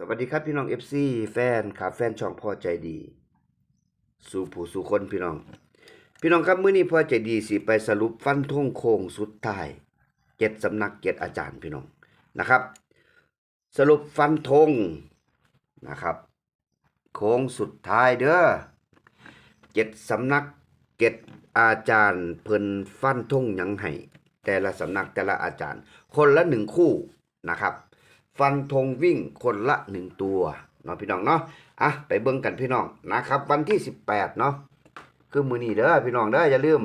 สวัสดีครับพี่น้อง FC แฟนครับแฟนช่องพ่อใจดี สู่ผู้สู่คนพี่น้อง พี่น้องครับมื้อนี้พ่อใจดีสิไปสรุปฟันธงโค้งสุดท้ายเจ็ดสำนักเจ็ดอาจารย์พี่น้องนะครับ สรุปฟันธงนะครับ โค้งสุดท้ายเด้อเจ็ดสำนักเจ็ดอาจารย์เพิ่นฟันธงยังให้แต่ละสำนักแต่ละอาจารย์ คนละหนึ่งคู่นะครับ ฟันธงวิ่งคนละหนึ่งตัวเนาะพี่น้องเนาะอะไปเบิ่งกันพี่น้องนะครับ วันที่สิบแปดเนาะคือมือนี้เด้อพี่น้องเด้ออย่าลืม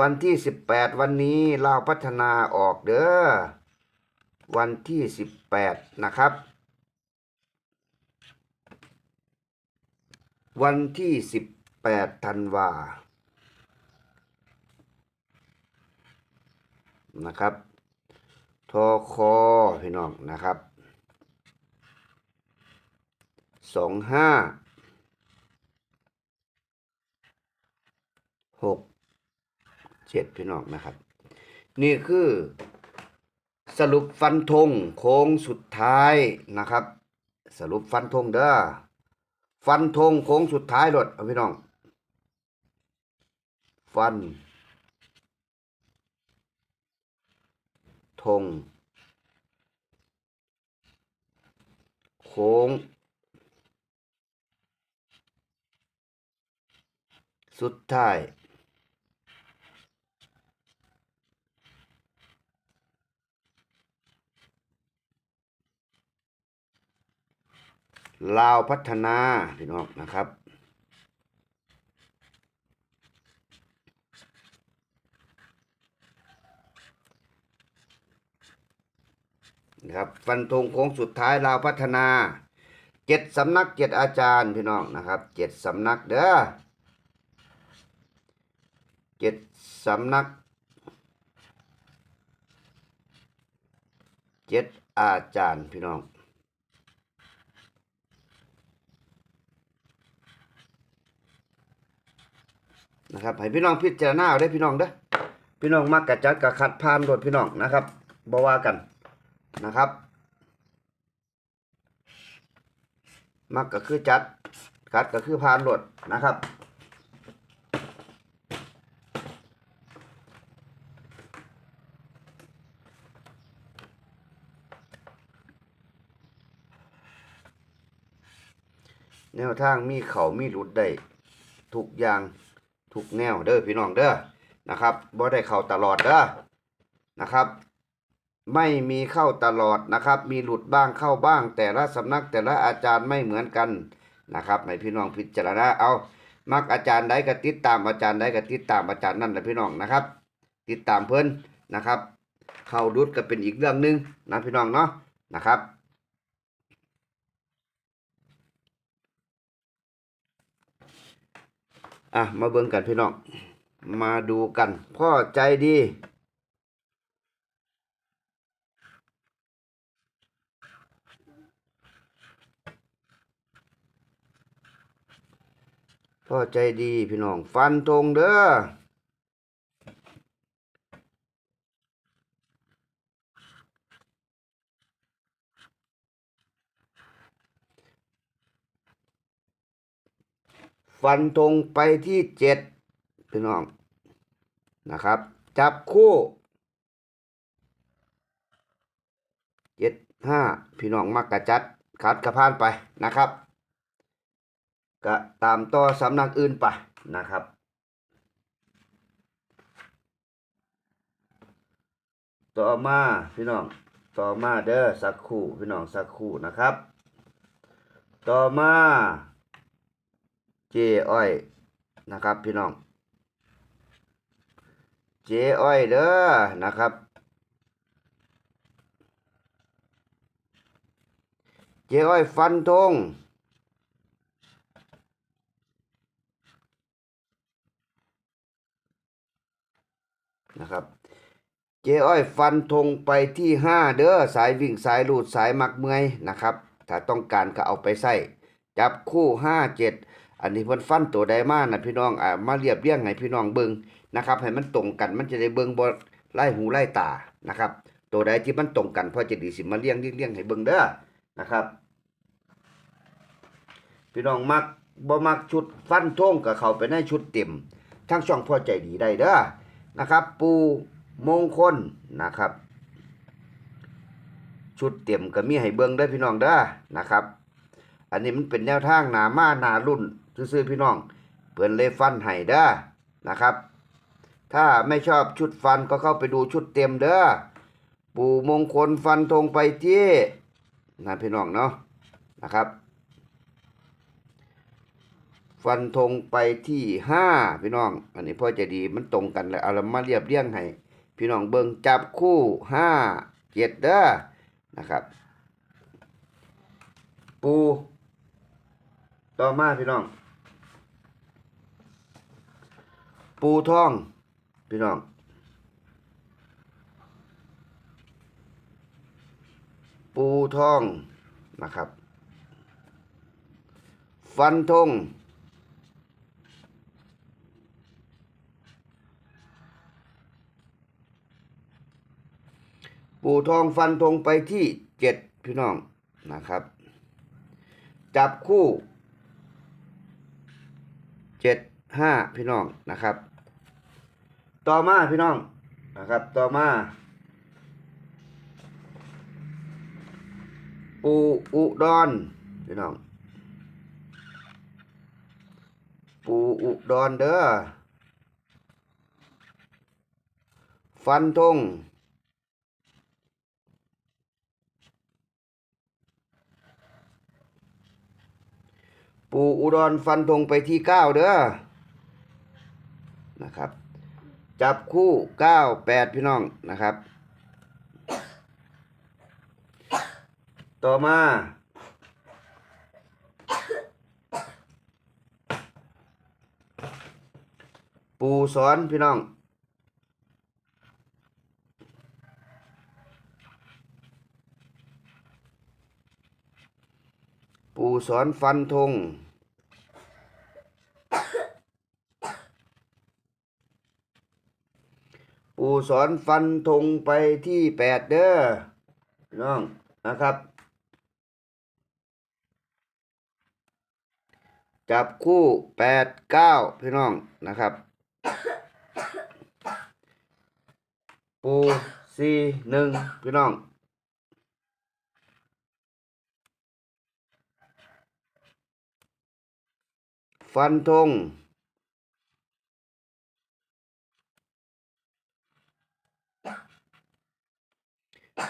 วันที่สิบแปดวันนี้เราพัฒนาออกเด้อวันที่สิบแปดนะครับ วันที่สิบแปดธันวานะครับ ทอคอพี่น้องนะครับสองห้าหกเจ็ดพี่น้องนะครับ นี่คือสรุปฟันธงโค้งสุดท้ายนะครับ สรุปฟันธงเด้อฟันธงโค้งสุดท้ายรถพี่น้อง ฟัน ธงโค้ง สุดท้าย ลาวพัฒนา พี่น้องนะครับ นะครับฟันธงโค้งสุดท้ายลาวพัฒนาเจ็ดสำนักเจ็ดอาจารย์พี่น้องนะครับเจ็ดสำนักเด้อเจ็ดสำนักเจ็ดอาจารย์พี่น้องนะครับให้พี่น้องพิจารณาเอาได้พี่น้องเด้อพี่น้องมักกะจัดกะขัดผ่านรถพี่น้องนะครับบ่ว่ากัน นะครับ มักก็คือจัดคัดก็คือพานรถนะครับแนวทางมีเขามีหลุดได้ทุกอย่างทุกแนวเด้อพี่น้องเด้อนะครับบ่ได้เข้าตลอดเด้อนะครับ ไม่มีเข้าตลอดนะครับ มีหลุดบ้างเข้าบ้าง แต่ละสำนักแต่ละอาจารย์ไม่เหมือนกันนะครับให้พี่น้องพิจารณาเอามักอาจารย์ใดก็ติดตามอาจารย์ใดก็ติดตามอาจารย์นั่นแหละพี่น้องนะครับ ติดตามเพิ่อนนะครับ เข้าดุดก็เป็นอีกเรื่องหนึ่งนะพี่น้องเนาะนะครับอะมาเบิ่งกันพี่น้อง มาดูกัน พ่อใจดี พ่อใจดีพี่น้อง ฟันธงเด้อฟันธงไปที่เจ็ดพี่น้องนะครับ จับคู่เจ็ดห้าพี่น้องมักกะจัดคัดกระพานไปนะครับ ก็ตามต่อสำนักอื่นไปนะครับ ต่อมาพี่น้องต่อมาเด้อสักคู่พี่น้องสักคู่นะครับ ต่อมาเจอ้อยนะครับพี่น้องเจอ้อยเด้อนะครับเจอ้อยฟันธง นะครับ เจ้อ้อยฟันธงไปที่ห้าเด้อสายวิ่งสายลูดสายมักเมื่อยนะครับ ถ้าต้องการก็เอาไปใส่จับคู่ห้าเจ็ดอันนี้เพิ่นฟันตัวใดมานะพี่น้องอ่ามาเรียบเรียงให้พี่น้องเบิงนะครับให้มันตรงกันมันจะได้เบิงบ่ไล่หูไล่ตานะครับ ตัวใดที่มันตรงกันพอจะดีสิมาเรียงเรียงเรียงให้เบิงเด้อนะครับ พี่น้องมักบ่มักชุดฟันธงกับเขาไปในชุดเต็ม ทั้งช่องพอใจดีได้เด้อ นะครับ ปูมงคลนะครับ ชุดเต็มก็มีให้เบิ่งเด้พี่น้องเด้อนะครับ อันนี้มันเป็นแนวทางหนามาหนารุ่นซื่อๆพี่น้องเพิ่นเลฟันให้เด้อนะครับ ถ้าไม่ชอบชุดฟันก็เข้าไปดูชุดเต็มเด้อปู่มงคลฟันธงไปที่นะพี่น้องเนาะนะครับ ฟันธงไปที่ห้าพี่น้อง อันนี้พ่อจะดีมันตรงกันแล้วเอาละมาเรียบเรียงให้พี่น้องเบิ่งจับคู่ห้าเจ็ดเด้อนะครับ ปูต่อมาพี่น้อง ปูทอง พี่น้อง ปูทองนะครับ ฟันธง ปูทองฟันธงไปที่เจ็ดพี่น้องนะครับ จับคู่เจ็ดห้าพี่น้องนะครับ ต่อมาพี่น้องนะครับ ต่อมาปูอุดรพี่น้องปูอุดรเด้อฟันธง ปูอุดรฟันธงไปที่เก้าเด้อนะครับ จับคู่เก้าแปดพี่น้องนะครับ ต่อมาปูสอนพี่น้อง ปู สอนฟันธงปูสอนฟันธงไปที่แปดเด้อพี่น้องนะครับ จับคู่แปดเก้าพี่น้องนะครับ ปูสี่หนึ่งพี่น้อง ฟันธง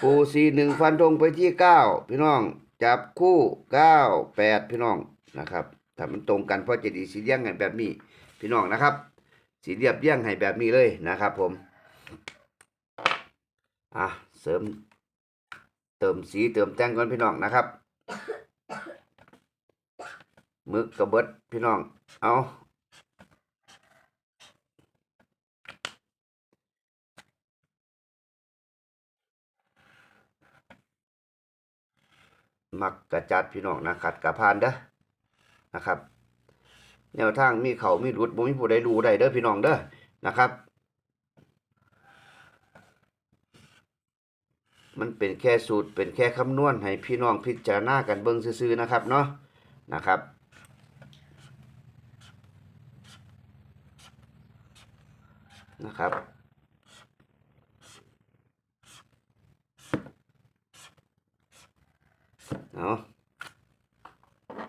ปูสี่หนึ่งฟันธงไปที่เก้าพี่น้อง จับคู่เก้าแปดพี่น้องนะครับถ้ามันตรงกันเพราะจะดีสีเลี้ยงกันแบบนี้ พี่น้องนะครับ สีเรียบเรียงให้แบบนี้เลยนะครับ ผมอะเสริมเติมสีเติมแต่งก่อนพี่น้องนะครับ มึกกระเบิดพี่น้อง เอามักกระจัดพี่น้องนะขัดกระพานเด้อนะครับ แนวทางมีเขามีรุดบ่มีผู้ใดรู้ได้เด้อพี่น้องเด้อนะครับ มันเป็นแค่สูตรเป็นแค่คำนวณให้พี่น้องพิจารณากันเบิ่งซื่อๆนะครับเนาะนะครับ นะครับ เอา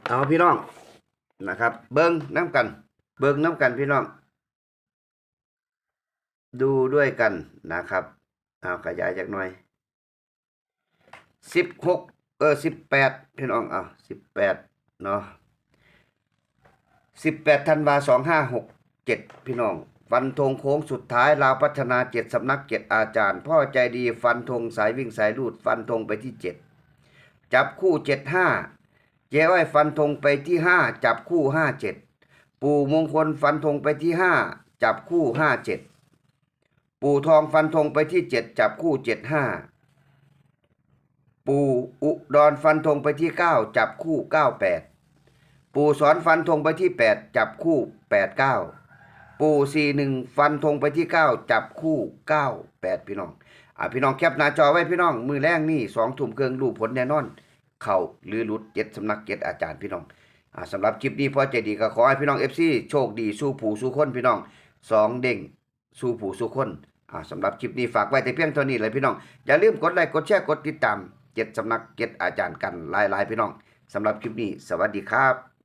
เอาพี่น้องนะครับ เบิ้งน้ำกัน เบิ้งน้ำกันพี่น้อง ดูด้วยกันนะครับ เอาขยายจากหน่อยสิบหกเออสิบแปดพี่น้องเอาสิบแปดเนาะสิบแปดธันวาสองห้าหกเจ็ดพี่น้อง ฟันธงโค้งสุดท้ายลาวพัฒนาเจ็ดสำนักเจ็ดอาจารย์ พ่อใจดีฟันธงสายวิ่งสายลูด ฟันธงไปที่เจ็ดจับคู่เจ็ดห้าเจ้อ้อยฟันธงไปที่ห้าจับคู่ห้าเจ็ดปู่มงคลฟันธงไปที่ห้าจับคู่ห้าเจ็ดปู่ทองฟันธงไปที่เจ็ดจับคู่เจ็ดห้าปู่อุดรฟันธงไปที่เก้าจับคู่เก้าแปดปู่สอนฟันธงไปที่แปดจับคู่แปดเก้า ปูสี่หนึ่งฟันธงไปที่เก้าจับคู่เก้าแปดพี่น้องอ่าพี่น้องแคปหน้าจอไว้พี่น้อง มือแรงนี่สองทุ่มเกิงรูผลแน่นอน เข่าหรือหลุดเจ็ดสำนักเจ็ดอาจารย์พี่น้องอ่าสำหรับคลิปนี้พ่อใจดีก็ขอให้พี่น้อง FC โชคดีสู้ผู้สู้คนพี่น้องสองเด้งสู้ผู้สู้คนอ่าสำหรับคลิปนี้ฝากไว้แต่เพียงเท่านี้เลยพี่น้อง อย่าลืมกดไลค์กดแชร์กดติดตามเจ็ดสำนักเจ็ดอาจารย์กันหลายๆพี่น้องสำหรับคลิปนี้ สวัสดีครับ